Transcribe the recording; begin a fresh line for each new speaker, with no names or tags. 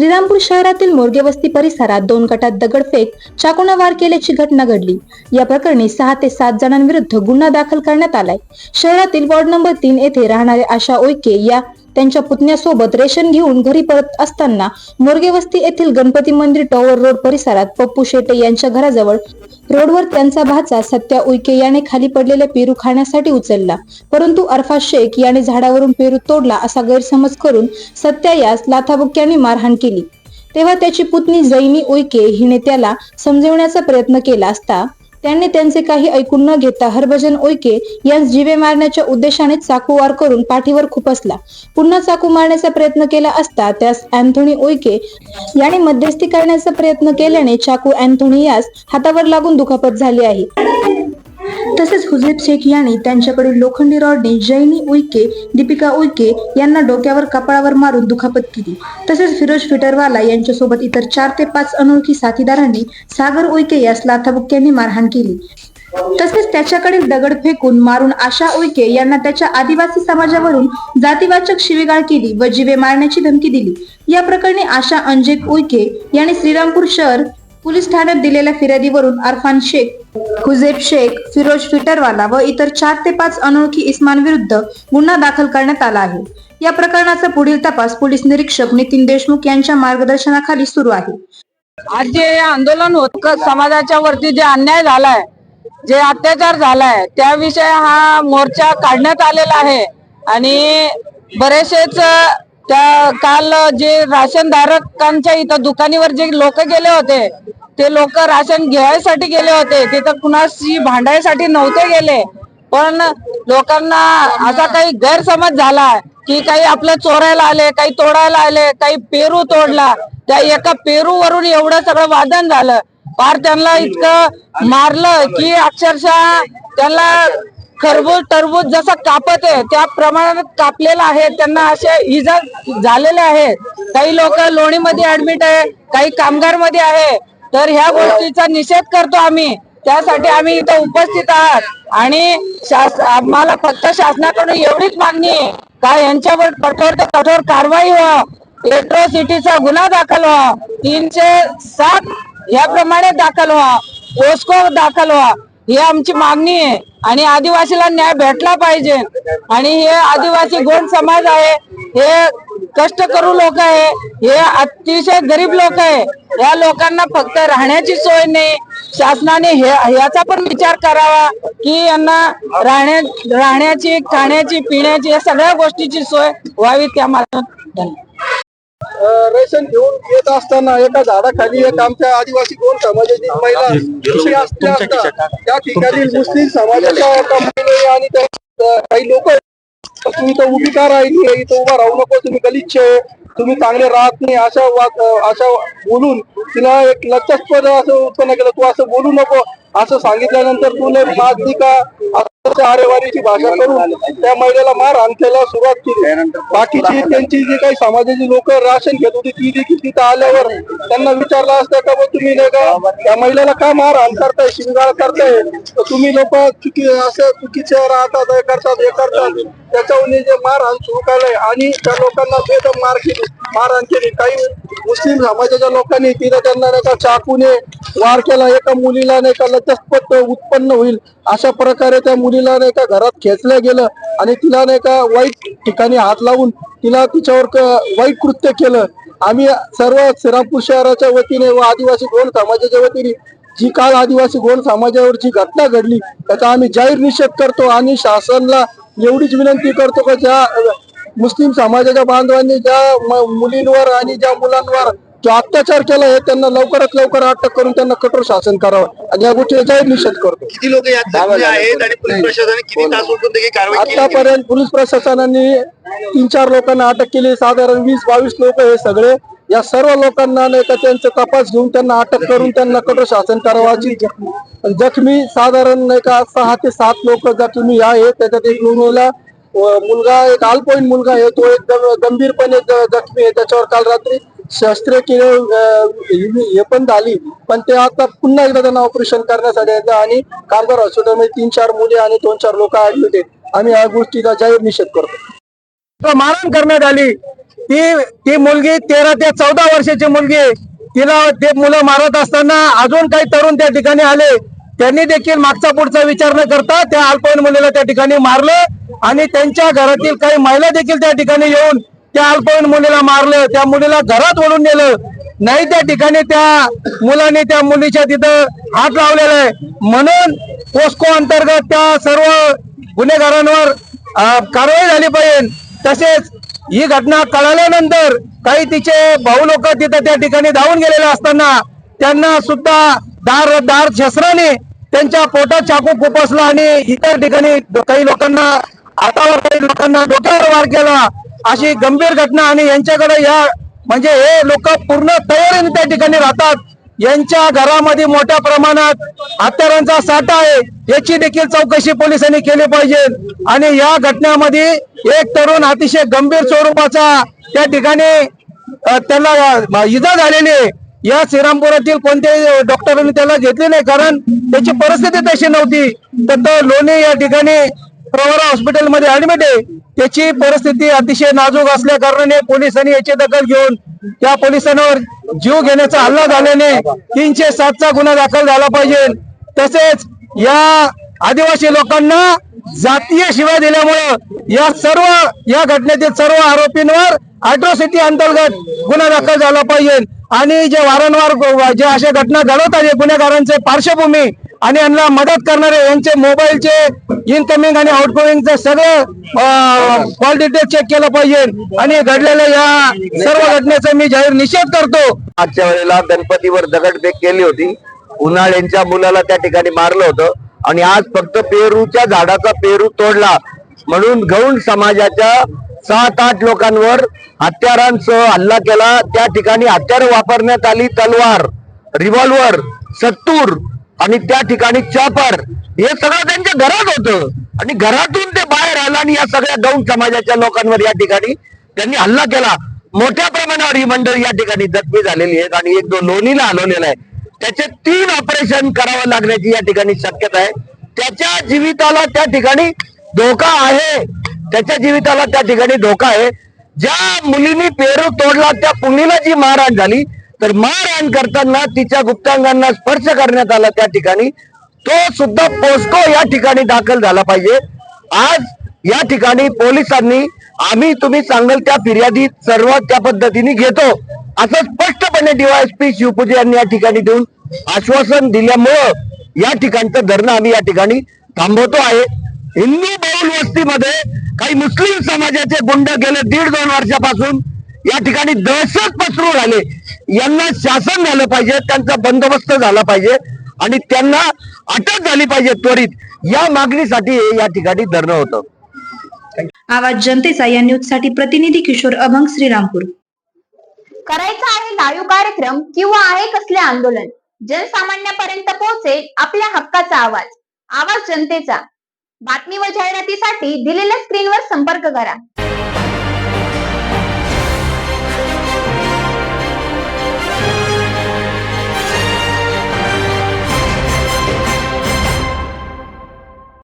श्रीरामपूर शहरातील मोरगे वस्ती परिसरात दोन गटात दगडफेक चाकूने वार केल्याची घटना घडली. या प्रकरणी सहा ते सात जणांविरुद्ध गुन्हा दाखल करण्यात आलाय. शहरातील वॉर्ड नंबर तीन येथे राहणारे आशा ओयके या त्यांच्या पुतण्यासोबत रेशन घेऊन घरी परत असताना मुर्गेवस्ती येथील गणपती मंदिर टॉवर रोड परिसरात पप्पू शेटे यांच्या घराजवळ रोडवर त्यांचा भाचा सत्या उईके याने खाली पडलेले पेरू खाण्यासाठी उचलला. परंतु अरफा शेख याने झाडावरून पेरू तोडला असा गैरसमज करून सत्या यास लाथाबुक्याने मारहाण केली. तेव्हा त्याची पुतणी जैनी उईके हिने त्याला समजवण्याचा प्रयत्न केला असता त्यांनी त्यांचे काही ऐकून न घेता हरभजन ओयके यांस जीवे मारण्याच्या उद्देशाने चाकू वार करून पाठीवर खुपसला पुन्हा चाकू मारण्याचा प्रयत्न केला असता त्यास अँथोनी ओयके याने मध्यस्थी करण्याचा प्रयत्न केल्याने चाकू अँथोनी यास हातावर लागून दुखापत झाली आहे. तसेच हुजेब शेख यांनी त्यांच्याकडील लोखंडी रॉडने जैनी उईके दीपिका उईके यांना डोक्यावर कपाळावर मारून दुखापत केली. तसेच फिरोज फिटरवाला यांच्यासोबत इतर चार ते पाच अनोळखी साथीदारांनी सागर उईके यास लाथाबुक्क्यांनी मारहाण केली. तसेच त्याच्याकडील दगड फेकून मारून आशा उईके यांना त्याच्या आदिवासी समाजावरून जातीवाचक शिवीगाळ केली व जीवे मारण्याची धमकी दिली. या प्रकरणी आशा अंजेक उईके यांनी श्रीरामपूर शहर पोलीस ठाण्यात दिलेल्या फिर्यादीवरून अरफान शेख हुजेब शेख फिरोज फिटरवाला व इतर चार ते पाच अनोळखी इस्मांविरुद्ध गुन्हा दाखल करण्यात आला आहे. या प्रकरणाचा पुढील तपास पोलीस निरीक्षक नितीन देशमुख यांच्या मार्गदर्शनाखाली सुरू आहे.
आज जे आंदोलन होत समाजाच्या वरती जे अन्याय झालाय जे अत्याचार झालाय त्याविषयी हा मोर्चा काढण्यात आलेला आहे. आणि बरेचसेच त्या काल जे राशनधारकांच्या इथं दुकानीवर जे लोक गेले होते ते लोक राशन घ्यायसाठी गेले होते. तिथं कुणाशी भांडायसाठी नव्हते गेले. पण लोकांना असा काही गैरसमज झाला की काही आपलं चोरायला आले काही तोडायला आले काही पेरू तोडला. त्या एका पेरू वरून एवढं सगळं वादन झालं. फार त्यांना इतकं मारलं की अक्षरशः त्यांना खरबूज टरबूज जसं कापत आहे त्या प्रमाणात कापलेलं आहे. त्यांना असे इजा झालेले आहेत काही लोक लोणीमध्ये ऍडमिट आहे काही कामगारमध्ये आहे. तर ह्या गोष्टीचा निषेध करतो आम्ही. त्यासाठी आम्ही इथं उपस्थित आहात. आणि शास आम्हाला फक्त शासनाकडून एवढीच मागणी आहे का यांच्यावर कठोर ते कठोर कारवाई व्हा एट्रोसिटीचा गुन्हा दाखल व्हा तीनशे सात याप्रमाणे दाखल व्हा पोस्को दाखल व्हा ही आमची मागणी आहे. आणि आदिवासीला न्याय भेटला पाहिजे. आणि हे आदिवासी गोंड समाज आहे हे कष्ट करू लोक आहे हे अतिशय गरीब लोक आहे. या लोकांना फक्त राहण्याची सोय नाही. शासनाने हे याचा पण विचार करावा की यांना राहण्या राहण्याची खाण्याची पिण्याची या सगळ्या गोष्टीची सोय व्हावी त्या मला
रेशन घेऊन येत असताना एका झाडाखाली एक आमच्या आदिवासी कोण समाजाची महिला उशी असते असता त्या ठिकाणी मुस्लिम समाजाच्या आणि काही लोक तुम्ही तर उभी का राहिली? इथं उभा राहू नको तुम्ही गलिच्छ आहे तुम्ही चांगले राहत नाही अशा वाद अशा बोलून तिला एक लज्जास्पद असं उत्पन्न केलं तू असं बोलू नको असं सांगितल्यानंतर तुला माजली का आरेवारीची भाषा करून त्या महिलेला मार आणखीला सुरुवात केली. बाकीची त्यांची जी काही समाजाची लोक राशन घेत होती ती देखील तिथं आल्यावर त्यांना विचारलं असतं का तुम्ही नाही का त्या महिलेला का मार आण करताय शिवगाळ करताय? तर तुम्ही लोक चुकी असं चुकीचे राहतात हे करतात हे करतात. त्याच्यावर जे मारहाण सुरू केलंय आणि त्या लोकांना बेदम मार केली मारहाण केली. काही मुस्लिम समाजाच्या लोकांनी तिला त्यांना नाही का चाकूने वार केला. एका मुलीला नाही का लज्जास्पद उत्पन्न होईल अशा प्रकारे त्या मुलीला नाही का घरात खेचलं गेलं आणि तिला नाही का वाईट ठिकाणी हात लावून तिला तिच्यावर वाईट कृत्य केलं. आम्ही सर्व श्रीरामपूर शहराच्या वतीने व आदिवासी गोंड समाजाच्या वतीने जी काल आदिवासी गोंड समाजावर जी घटना घडली त्याचा आम्ही जाहीर निषेध करतो आणि शासनाला एवढीच विनंती करतो की ज्या मुस्लिम समाजाच्या बांधवांनी ज्या मुलींवर आणि ज्या मुलांवर जो अत्याचार केला आहे त्यांना लवकरात लवकर अटक करून त्यांना कठोर शासन करावं. आणि या गोष्टीचा जाहीर निषेध करतो.
किती लोक यात जखमी आहेत आणि पोलीस प्रशासनाने किती तास उठून त्याची कारवाई केली?
आतापर्यंत पोलीस प्रशासनाने तीन चार लोकांना अटक केली. साधारण वीस बावीस लोक हे सगळे. या सर्व लोकांना नाही का त्यांचा तपास घेऊन त्यांना अटक करून त्यांना कठोर शासन करावाची जखमी. साधारण नाही का सहा ते सात लोक जखमी आहे त्याच्यात एक मुलगा मुलगा एक अल्पवयीन मुलगा आहे तो एकदम गंभीरपणे ज- जखमी आहे. त्याच्यावर काल रात्री शस्त्रक्रिया हे पण झाली. पण ते आता पुन्हा एकदा त्यांना ऑपरेशन करण्यासाठी येतं आणि कामगार हॉस्पिटलमध्ये तीन चार मुले आणि दोन चार लोक ऍडमिट आहेत आम्ही या गोष्टीचा जाहीर निषेध करतो. मारण करण्यात आली.
ती ती मुलगी तेरा ते चौदा वर्षाची मुलगी तिला ते मुलं मारत असताना अजून काही तरुण त्या ठिकाणी आले. त्यांनी देखील मागचा पुढचा विचार न करता त्या अल्पवयीन मुलीला त्या ठिकाणी मारलं आणि त्यांच्या घरातील काही महिला देखील त्या ठिकाणी येऊन त्या अल्पवयीन मुलीला मारलं त्या मुलीला घरात ओढून नेलं. नाही त्या ठिकाणी त्या मुलाने त्या मुलीच्या तिथं हात लावलेला आहे. म्हणून पोस्को अंतर्गत त्या सर्व गुन्हेगारांवर कारवाई झाली पाहिजे. तसेच ही घटना कळाल्यानंतर काही तिचे भाऊ लोक तिथं त्या ठिकाणी धावून गेलेले असताना त्यांना सुद्धा दार दार शस्त्राने त्यांच्या पोटात चाकू खुपसला आणि इतर ठिकाणी काही लोकांना हातावर काही लोकांना डोक्यावर वार केला. अशी गंभीर घटना आणि यांच्याकडे या म्हणजे हे लोक पूर्ण तयारीने त्या ठिकाणी राहतात. यांच्या घरामध्ये मोठ्या प्रमाणात हत्यारांचा साठा आहे. याची देखील चौकशी पोलिसांनी केली पाहिजे. आणि या घटनेमध्ये एक तरुण अतिशय गंभीर स्वरूपाचा त्या ठिकाणी त्याला इजा झालेली आहे. या श्रीरामपुरातील कोणत्याही डॉक्टरांनी त्याला घेतले नाही. कारण त्याची परिस्थिती तशी नव्हती. तर लोणी या ठिकाणी प्रवरा हॉस्पिटलमध्ये ऍडमिट आहे. त्याची परिस्थिती अतिशय नाजूक असल्या कारणाने पोलिसांनी याची दखल घेऊन त्या पोलिसांवर जीव घेण्याचा हल्ला झाल्याने तीनशे सातचा गुन्हा दाखल झाला पाहिजे. तसेच या आदिवासी लोकांना जातीय शिवाय दिल्यामुळं या सर्व या घटनेतील सर्व आरोपींवर अॅट्रॉसिटी अंतर्गत गुन्हा दाखल झाला पाहिजे. आणि जे वारंवार जे अशा घटना घडवतात हे गुन्हेगारांचे पार्श्वभूमी आणि यांना मदत करणारे यांचे मोबाईलचे इनकमिंग आणि आउटगोईंगचे सगळं कॉल डिटेल चेक केलं पाहिजे. आणि घडलेल्या या सर्व घटनेचा मी जाहीर निषेध करतो.
आजच्या वेळेला गणपतीवर दगडफेक केली होती. उन्हाळ्यांच्या मुलाला त्या ठिकाणी मारलं होतं. आणि आज फक्त पेरूच्या झाडाचा पेरू तोडला. म्हणून गौण समाजाच्या सात आठ लोकांवर हत्यारांसह हल्ला केला. त्या ठिकाणी हत्यार वापरण्यात आली तलवार रिव्हॉल्वर सत्तूर आणि त्या ठिकाणी चापर हे सगळं त्यांच्या घरात होतं. आणि घरातून ते बाहेर आलं आणि या सगळ्या गौण समाजाच्या लोकांवर या ठिकाणी त्यांनी हल्ला केला. मोठ्या प्रमाणावर ही मंडळी या ठिकाणी जखमी झालेली आहेत आणि एक दोन लोणीला हलवलेला आहे त्याचे तीन ऑपरेशन करावं लागण्याची या ठिकाणी शक्यता आहे. त्याच्या जीविताला त्या ठिकाणी धोका आहे. त्याच्या जीविताला त्या ठिकाणी धोका आहे. ज्या मुलीने पेरू तोडला त्या पुणीला जी मारहाण झाली तर मारहाण करताना तिच्या गुप्तांगांना स्पर्श करण्यात आला त्या ठिकाणी. तो सुद्धा पोस्को या ठिकाणी दाखल झाला पाहिजे. आज या ठिकाणी पोलिसांनी आम्ही तुम्ही सांगाल त्या फिर्यादीत सर्व त्या पद्धतीने घेतो. असं स्पष्टपणे डीवायएसपी शिवपूजे यांनी या ठिकाणी देऊन आश्वासन दिल्यामुळं या ठिकाणचं धरणं आम्ही या ठिकाणी थांबवतो आहे. हिंदू बहुल वस्तीमध्ये काही मुस्लिम समाजाचे गुंड गेले दीड दोन वर्षापासून. या ठिकाणी दहशत पसरू राहिले. यांना शासन झालं पाहिजे त्यांचा बंदोबस्त झाला पाहिजे आणि त्यांना अटक झाली पाहिजे त्वरित. या मागणीसाठी या ठिकाणी धरणं होतं.
आवाज जनतेचा या न्यूजसाठी प्रतिनिधी किशोर अभंग श्रीरामपूर.
करायचा आहे लाईव्ह कार्यक्रम किंवा आहे कसले आंदोलन? जनसामान्यापर्यंत पोहोचेल आपल्या हक्काचा आवाज. आवाज जनतेचा. बातमी व जाहिरातीसाठी दिलेल्या स्क्रीनवर संपर्क करा.